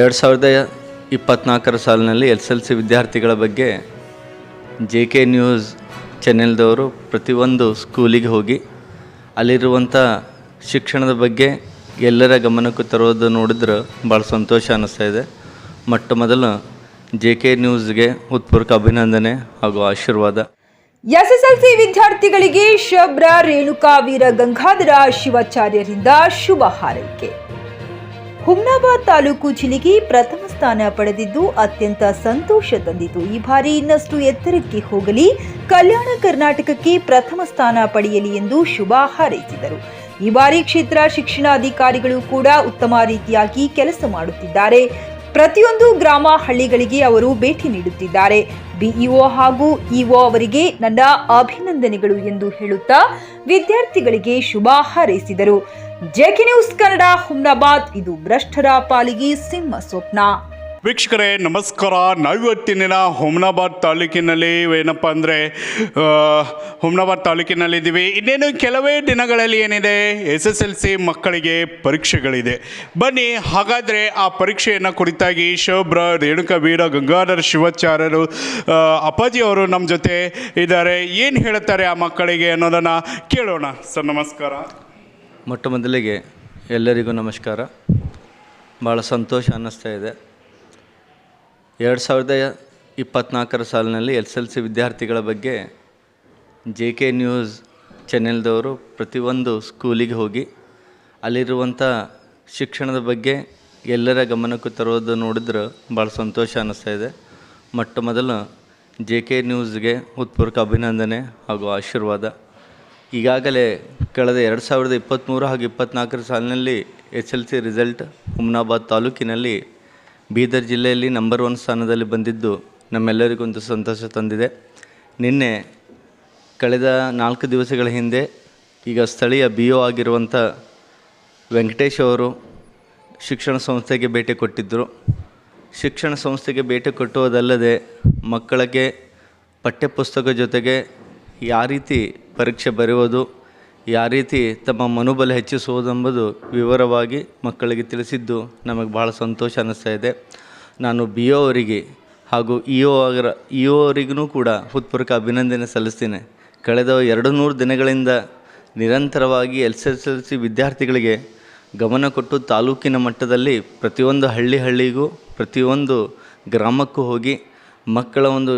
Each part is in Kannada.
ಎರಡು ಸಾವಿರದ ಇಪ್ಪತ್ನಾಲ್ಕರ ಸಾಲಿನಲ್ಲಿ ಎಸ್ ಎಲ್ ಸಿ ವಿದ್ಯಾರ್ಥಿಗಳ ಬಗ್ಗೆ ಜೆ ಕೆ ನ್ಯೂಸ್ ಚಾನೆಲ್ದವರು ಪ್ರತಿಯೊಂದು ಸ್ಕೂಲಿಗೆ ಹೋಗಿ ಅಲ್ಲಿರುವಂಥ ಶಿಕ್ಷಣದ ಬಗ್ಗೆ ಎಲ್ಲರ ಗಮನಕ್ಕೂ ತರೋದು ನೋಡಿದ್ರೆ ಭಾಳ ಸಂತೋಷ ಅನ್ನಿಸ್ತಾ ಇದೆ. ಮೊಟ್ಟ ಮೊದಲು ಜೆ ಕೆ ನ್ಯೂಸ್ಗೆ ಹೃತ್ಪೂರ್ವಕ ಅಭಿನಂದನೆ ಹಾಗೂ ಆಶೀರ್ವಾದ. ಎಸ್ಎಸ್ಎಲ್ಸಿ ವಿದ್ಯಾರ್ಥಿಗಳಿಗೆ ಶಬ್ರ, ರೇಣುಕಾ, ವೀರ, ಗಂಗಾಧರ ಶಿವಾಚಾರ್ಯರಿಂದ ಶುಭ ಹಾರೈಕೆ. ಹುಮ್ನಾಬಾದ್ ತಾಲೂಕು ಜಿಲ್ಲೆಗೆ ಪ್ರಥಮ ಸ್ಥಾನ ಪಡೆದಿದ್ದು ಅತ್ಯಂತ ಸಂತೋಷ ತಂದಿತು ಈ ಬಾರಿ ಇನ್ನಷ್ಟು ಎತ್ತರಕ್ಕೆ ಹೋಗಲಿ, ಕಲ್ಯಾಣ ಕರ್ನಾಟಕಕ್ಕೆ ಪ್ರಥಮ ಸ್ಥಾನ ಪಡೆಯಲಿ ಎಂದು ಶುಭ ಹಾರೈಸಿದರು. ಈ ಬಾರಿ ಕ್ಷೇತ್ರ ಶಿಕ್ಷಣಾಧಿಕಾರಿಗಳು ಕೂಡ ಉತ್ತಮ ರೀತಿಯಾಗಿ ಕೆಲಸ ಮಾಡುತ್ತಿದ್ದಾರೆ. ಪ್ರತಿಯೊಂದು ಗ್ರಾಮ ಹಳ್ಳಿಗಳಿಗೆ ಅವರು ಭೇಟಿ ನೀಡುತ್ತಿದ್ದಾರೆ. ಬಿಇಒ ಹಾಗೂ ಇಒ ಅವರಿಗೆ ನನ್ನ ಅಭಿನಂದನೆಗಳು ಎಂದು ಹೇಳುತ್ತಾ ವಿದ್ಯಾರ್ಥಿಗಳಿಗೆ ಶುಭ ಹಾರೈಸಿದರು. ಜೆಕೆ ನ್ಯೂಸ್ ಕನ್ನಡ ಹುಮ್ನಾಬಾದ್ ಇದು ಭ್ರಷ್ಟರ ಪಾಲಿಗೆ ಸಿಂಹ ಸ್ವಪ್ನ. ವೀಕ್ಷಕರೇ, ನಮಸ್ಕಾರ. ನಾವಿವತ್ತಿನ ಹುಮ್ನಾಬಾದ್ ತಾಲೂಕಿನಲ್ಲಿ ಏನಪ್ಪ ಅಂದರೆ ಹುಮ್ನಾಬಾದ್ ತಾಲೂಕಿನಲ್ಲಿದ್ದೀವಿ. ಇನ್ನೇನು ಕೆಲವೇ ದಿನಗಳಲ್ಲಿ ಏನಿದೆ, ಎಸ್ ಎಸ್ ಎಲ್ ಸಿ ಮಕ್ಕಳಿಗೆ ಪರೀಕ್ಷೆಗಳಿದೆ. ಬನ್ನಿ, ಹಾಗಾದರೆ ಆ ಪರೀಕ್ಷೆಯನ್ನು ಕುರಿತಾಗಿ ಶೋಭ್ರ, ರೇಣುಕಾ, ವೀರ, ಗಂಗಾಧರ, ಶಿವಾಚಾರ್ಯರು ಅಪ್ಪಾಜಿ ಅವರು ನಮ್ಮ ಜೊತೆ ಇದ್ದಾರೆ. ಏನು ಹೇಳ್ತಾರೆ ಆ ಮಕ್ಕಳಿಗೆ ಅನ್ನೋದನ್ನು ಕೇಳೋಣ. ಸರ್, ನಮಸ್ಕಾರ. ಮೊಟ್ಟ ಮೊದಲಿಗೆ ಎಲ್ಲರಿಗೂ ನಮಸ್ಕಾರ. ಭಾಳ ಸಂತೋಷ ಅನ್ನಿಸ್ತಾ ಇದೆ. ಎರಡು ಸಾವಿರದ ಇಪ್ಪತ್ತ್ನಾಲ್ಕರ ಸಾಲಿನಲ್ಲಿ ಎಸ್ ಎಲ್ ಸಿ ವಿದ್ಯಾರ್ಥಿಗಳ ಬಗ್ಗೆ ಜೆ ಕೆ ನ್ಯೂಸ್ ಚಾನೆಲ್ದವರು ಪ್ರತಿಯೊಂದು ಸ್ಕೂಲಿಗೆ ಹೋಗಿ ಅಲ್ಲಿರುವಂಥ ಶಿಕ್ಷಣದ ಬಗ್ಗೆ ಎಲ್ಲರ ಗಮನಕ್ಕೂ ತರೋದು ನೋಡಿದ್ರೆ ಭಾಳ ಸಂತೋಷ ಅನ್ನಿಸ್ತಾ ಇದೆ. ಮೊಟ್ಟ ಮೊದಲು ಜೆ ಕೆ ನ್ಯೂಸ್ಗೆ ಹೃತ್ಪೂರ್ವಕ ಅಭಿನಂದನೆ ಹಾಗೂ ಆಶೀರ್ವಾದ. ಈಗಾಗಲೇ ಕಳೆದ ಎರಡು ಸಾವಿರದ ಇಪ್ಪತ್ತ್ಮೂರು ಹಾಗೂ ಇಪ್ಪತ್ತ್ನಾಲ್ಕರ ಸಾಲಿನಲ್ಲಿ S L C result Humnabad ತಾಲೂಕಿನಲ್ಲಿ ಬೀದರ್ ಜಿಲ್ಲೆಯಲ್ಲಿ ನಂಬರ್ ಒನ್ ಸ್ಥಾನದಲ್ಲಿ ಬಂದಿದ್ದು ನಮ್ಮೆಲ್ಲರಿಗೊಂದು ಸಂತೋಷ ತಂದಿದೆ. ನಿನ್ನೆ ಕಳೆದ ನಾಲ್ಕು ದಿವಸಗಳ ಹಿಂದೆ ಈಗ ಸ್ಥಳೀಯ ಬಿ ಒ ಆಗಿರುವಂಥ ವೆಂಕಟೇಶ್ ಅವರು ಶಿಕ್ಷಣ ಸಂಸ್ಥೆಗೆ ಭೇಟಿ ಕೊಟ್ಟಿದ್ದರು. ಶಿಕ್ಷಣ ಸಂಸ್ಥೆಗೆ ಭೇಟಿ ಕೊಟ್ಟುವುದಲ್ಲದೆ ಮಕ್ಕಳಿಗೆ ಪಠ್ಯಪುಸ್ತಕ ಜೊತೆಗೆ ಯಾವ ರೀತಿ ಪರೀಕ್ಷೆ ಬರೆಯುವುದು ಯಾವ ರೀತಿ ತಮ್ಮ ಮನೋಬಲ ಹೆಚ್ಚಿಸುವುದೆಂಬುದು ವಿವರವಾಗಿ ಮಕ್ಕಳಿಗೆ ತಿಳಿಸಿದ್ದು ನಮಗೆ ಭಾಳ ಸಂತೋಷ ಅನ್ನಿಸ್ತಾ ಇದೆ. ನಾನು ಬಿ ಒ ಅವರಿಗೆ ಹಾಗೂ ಇ ಒ ಅವರ ಇ ಒ ಅವರಿಗೂ ಕೂಡ ಹೃತ್ಪೂರ್ವಕ ಅಭಿನಂದನೆ ಸಲ್ಲಿಸ್ತೀನಿ. ಕಳೆದ ಎರಡು ನೂರು ದಿನಗಳಿಂದ ನಿರಂತರವಾಗಿ ಎಸ್ ಎಸ್ ಎಲ್ ಸಿ ವಿದ್ಯಾರ್ಥಿಗಳಿಗೆ ಗಮನ ಕೊಟ್ಟು ತಾಲೂಕಿನ ಮಟ್ಟದಲ್ಲಿ ಪ್ರತಿಯೊಂದು ಹಳ್ಳಿ ಹಳ್ಳಿಗೂ, ಪ್ರತಿಯೊಂದು ಗ್ರಾಮಕ್ಕೂ ಹೋಗಿ ಮಕ್ಕಳ ಒಂದು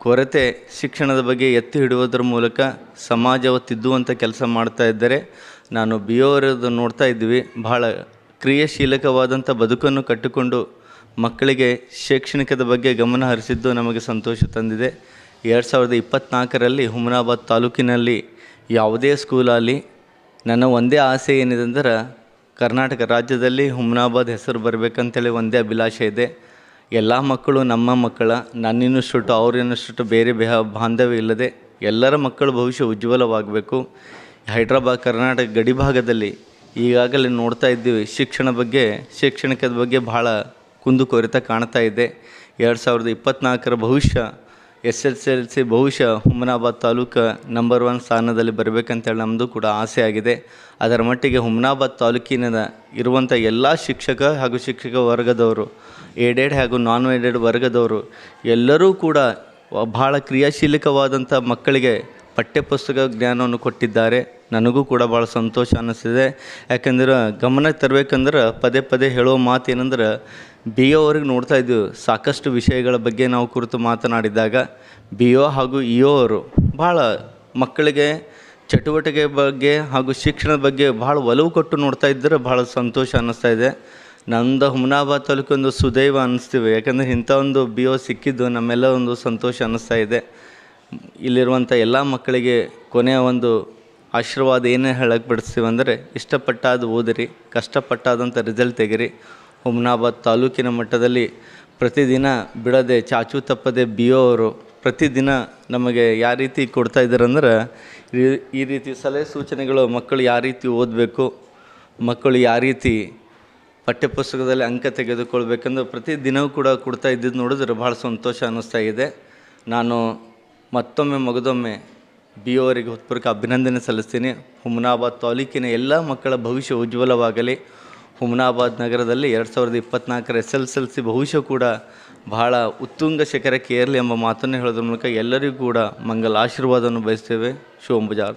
ಕೊರತೆ ಶಿಕ್ಷಣದ ಬಗ್ಗೆ ಎತ್ತಿ ಹಿಡುವುದರ ಮೂಲಕ ಸಮಾಜವು ತಿದ್ದುವಂಥ ಕೆಲಸ ಮಾಡ್ತಾ ಇದ್ದರೆ ನಾನು ಬಿ ಅವರದ್ದು ನೋಡ್ತಾ ಇದ್ವಿ ಭಾಳ ಕ್ರಿಯಾಶೀಲಕವಾದಂಥ ಬದುಕನ್ನು ಕಟ್ಟಿಕೊಂಡು ಮಕ್ಕಳಿಗೆ ಶೈಕ್ಷಣಿಕದ ಬಗ್ಗೆ ಗಮನ ಹರಿಸಿದ್ದು ನಮಗೆ ಸಂತೋಷ ತಂದಿದೆ. ಎರಡು ಸಾವಿರದ ಇಪ್ಪತ್ತ್ನಾಲ್ಕರಲ್ಲಿ ಹುಮನಾಬಾದ್ ತಾಲೂಕಿನಲ್ಲಿ ಯಾವುದೇ ಸ್ಕೂಲಲ್ಲಿ ನನ್ನ ಒಂದೇ ಆಸೆ ಏನಿದೆ ಅಂದ್ರೆ ಕರ್ನಾಟಕ ರಾಜ್ಯದಲ್ಲಿ ಹುಮನಾಬಾದ್ ಹೆಸರು ಬರಬೇಕಂತೇಳಿ ಒಂದೇ ಅಭಿಲಾಷೆ ಇದೆ. ಎಲ್ಲ ಮಕ್ಕಳು ನಮ್ಮ ಮಕ್ಕಳ ನನ್ನಿನ್ನಷ್ಟು ಅವ್ರಿನ್ನಷ್ಟು ಬೇರೆ ಬೇಹ ಬಾಂಧವ್ಯ ಇಲ್ಲದೆ ಎಲ್ಲರ ಮಕ್ಕಳ ಭವಿಷ್ಯ ಉಜ್ವಲವಾಗಬೇಕು. ಹೈದ್ರಾಬಾದ್, ಕರ್ನಾಟಕ ಗಡಿ ಭಾಗದಲ್ಲಿ ಈಗಾಗಲೇ ನೋಡ್ತಾ ಇದ್ದೀವಿ, ಶಿಕ್ಷಣ ಬಗ್ಗೆ, ಶೈಕ್ಷಣಿಕದ ಬಗ್ಗೆ ಭಾಳ ಕುಂದುಕೊರತೆ ಕಾಣ್ತಾ ಇದೆ. ಎರಡು ಸಾವಿರದ ಇಪ್ಪತ್ತ್ನಾಲ್ಕರ ಭವಿಷ್ಯ S L C L C ಬಹುಶಃ ಹುಮನಾಬಾದ್ ತಾಲೂಕು ನಂಬರ್ ಒನ್ ಸ್ಥಾನದಲ್ಲಿ ಬರಬೇಕಂತೇಳಿ ನಮ್ಮದು ಕೂಡ ಆಸೆ ಆಗಿದೆ. ಅದರ ಮಟ್ಟಿಗೆ ಹುಮನಾಬಾದ್ ತಾಲೂಕಿನ ಇರುವಂಥ ಎಲ್ಲ ಶಿಕ್ಷಕ ಹಾಗೂ ಶಿಕ್ಷಕ ವರ್ಗದವರು ಏಡೆಡ್ ಹಾಗೂ ನಾನ್ ಏಡೆಡ್ ವರ್ಗದವರು, ಎಲ್ಲರೂ ಕೂಡ ಬಹಳ ಕ್ರಿಯಾಶೀಲಕವಾದಂಥ ಮಕ್ಕಳಿಗೆ ಪಠ್ಯಪುಸ್ತಕ ಜ್ಞಾನವನ್ನು ಕೊಟ್ಟಿದ್ದಾರೆ. ನನಗೂ ಕೂಡ ಭಾಳ ಸಂತೋಷ ಅನ್ನಿಸ್ತಿದೆ. ಯಾಕಂದ್ರೆ ಗಮನಕ್ಕೆ ತರಬೇಕಂದ್ರೆ ಪದೇ ಪದೇ ಹೇಳೋ ಮಾತು ಏನಂದ್ರೆ ಬಿ ಒ ಅವ್ರಿಗೆ ನೋಡ್ತಾ ಇದ್ದೀವಿ ಸಾಕಷ್ಟು ವಿಷಯಗಳ ಬಗ್ಗೆ ನಾವು ಕುರಿತು ಮಾತನಾಡಿದಾಗ ಬಿ ಒ ಹಾಗೂ ಇ ಒ ಅವರು ಭಾಳ ಮಕ್ಕಳಿಗೆ ಚಟುವಟಿಕೆ ಬಗ್ಗೆ ಹಾಗೂ ಶಿಕ್ಷಣದ ಬಗ್ಗೆ ಭಾಳ ಒಲವು ಕೊಟ್ಟು ನೋಡ್ತಾ ಇದ್ದರೆ ಭಾಳ ಸಂತೋಷ ಅನ್ನಿಸ್ತಾ ಇದೆ. ನಮ್ಮದು ಹುಮನಾಬಾದ್ ತಾಲೂಕು ಒಂದು ಸುದೈವ ಅನ್ನಿಸ್ತೀವಿ. ಯಾಕಂದರೆ ಇಂಥ ಒಂದು ಬಿ ಒ ಸಿಕ್ಕಿದ್ದು ನಮ್ಮೆಲ್ಲ ಒಂದು ಸಂತೋಷ ಅನ್ನಿಸ್ತಾ ಇದೆ. ಇಲ್ಲಿರುವಂಥ ಎಲ್ಲ ಮಕ್ಕಳಿಗೆ ಕೊನೆಯ ಒಂದು ಆಶೀರ್ವಾದ ಏನೇ ಹೇಳಕ್ಕೆ ಬಿಡಿಸ್ತೀವಿ ಅಂದರೆ ಇಷ್ಟಪಟ್ಟಾದ ಓದಿರಿ ಕಷ್ಟಪಟ್ಟಾದಂಥ ರಿಸಲ್ಟ್ ತೆಗಿರಿ. ಹುಮನಾಬಾದ್ ತಾಲೂಕಿನ ಮಟ್ಟದಲ್ಲಿ ಪ್ರತಿದಿನ ಬಿಡದೆ ಚಾಚು ತಪ್ಪದೆ ಬಿ ಒ ಅವರು ಪ್ರತಿದಿನ ನಮಗೆ ಯಾವ ರೀತಿ ಕೊಡ್ತಾ ಇದ್ದಾರೆ ಅಂದ್ರೆ ಈ- ರೀತಿ ಸಲಹೆ ಸೂಚನೆಗಳು ಮಕ್ಕಳು ಯಾವ ರೀತಿ ಓದಬೇಕು, ಮಕ್ಕಳು ಯಾವ ರೀತಿ ಪಠ್ಯಪುಸ್ತಕದಲ್ಲಿ ಅಂಕ ತೆಗೆದುಕೊಳ್ಬೇಕೆಂದು ಪ್ರತಿ ದಿನವೂ ಕೂಡ ಕೊಡ್ತಾ ಇದ್ದಿದ್ದು ನೋಡಿದ್ರೆ ಭಾಳ ಸಂತೋಷ ಅನ್ನಿಸ್ತಾ ಇದೆ. ನಾನು ಮತ್ತೊಮ್ಮೆ, ಮಗದೊಮ್ಮೆ ಬಿ ಅವರಿಗೆ ಹೃತ್ಪೂರ್ವಕ ಅಭಿನಂದನೆ ಸಲ್ಲಿಸ್ತೀನಿ. ಹುಮನಾಬಾದ್ ತಾಲೂಕಿನ ಎಲ್ಲ ಮಕ್ಕಳ ಭವಿಷ್ಯ ಉಜ್ವಲವಾಗಲಿ. ಹುಮನಾಬಾದ್ ನಗರದಲ್ಲಿ ಎರಡು ಸಾವಿರದ ಇಪ್ಪತ್ನಾಲ್ಕರ ಎಸ್ ಎಲ್ ಎಲ್ ಸಿ ಭವಿಷ್ಯ ಕೂಡ ಬಹಳ ಉತ್ತುಂಗ ಶಿಖರಕ್ಕೆ ಏರಲಿ ಎಂಬ ಮಾತನ್ನು ಹೇಳೋದ್ರ ಮೂಲಕ ಎಲ್ಲರಿಗೂ ಕೂಡ ಮಂಗಲ ಆಶೀರ್ವಾದವನ್ನು ಬಯಸ್ತೇವೆ. ಶಿವಂಬುಜಾರ್